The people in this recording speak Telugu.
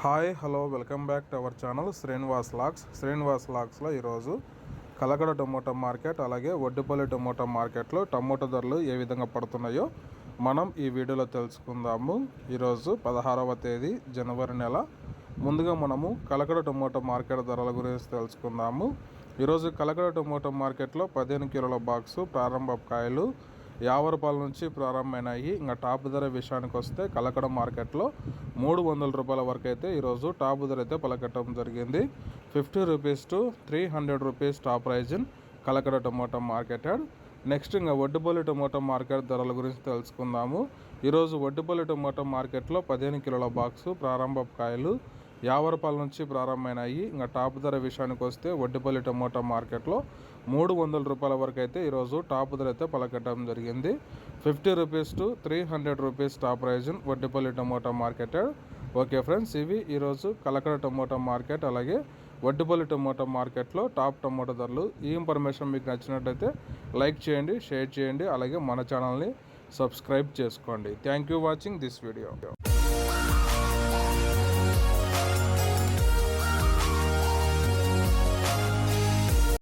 Hi hello welcome back to our channel Srinivas lakhs. Srinivas లాక్స్లో ఈరోజు కలకడ టమోటా మార్కెట్ అలాగే ఒడ్డుపల్లి టమోటా మార్కెట్లో టమోటా ధరలు ఏ విధంగా పడుతున్నాయో మనం ఈ వీడియోలో తెలుసుకుందాము. ఈరోజు పదహారవ తేదీ జనవరి నెల. ముందుగా మనము కలకడ టమోటా మార్కెట్ ధరల గురించి తెలుసుకుందాము. ఈరోజు కలకడ టమోటా మార్కెట్లో పదిహేను కిలోల బాక్సు ప్రారంభ కాయలు యాభై రూపాయల నుంచి ప్రారంభమైనాయి. ఇంకా టాప్ ధర విషయానికి వస్తే కలకడ మార్కెట్లో మూడు వందల రూపాయల వరకు అయితే ఈరోజు టాప్ ధర అయితే పలకట్టడం జరిగింది. Fifty rupees to three hundred rupees top price in Kalakada tomato market next ఇంకా వడ్డుపల్లి టమోటా మార్కెట్ ధరల గురించి తెలుసుకుందాము. ఈరోజు వడ్డుపల్లి టమోటా మార్కెట్లో పదిహేను కిలోల బాక్సు ప్రారంభ కాయలు యాభై నుంచి ప్రారంభమైనాయి. ఇంకా టాప్ ధర విషయానికి వస్తే వడ్డిపల్లి టమోటా మార్కెట్లో మూడు వందల రూపాయల వరకు అయితే ఈరోజు టాప్ ధర అయితే పలకట్టడం జరిగింది. Fifty rupees to three hundred rupees top price Vaddipalli tomato market okay friends ఇవి ఈరోజు కలకడ టమోటా మార్కెట్ అలాగే వడ్డిపల్లి టమోటా మార్కెట్లో టాప్ టమోటా ధరలు. ఈ ఇన్ఫర్మేషన్ మీకు నచ్చినట్లయితే లైక్ చేయండి షేర్ చేయండి అలాగే మన ఛానల్ని సబ్స్క్రైబ్ చేసుకోండి. Thank you watching this video.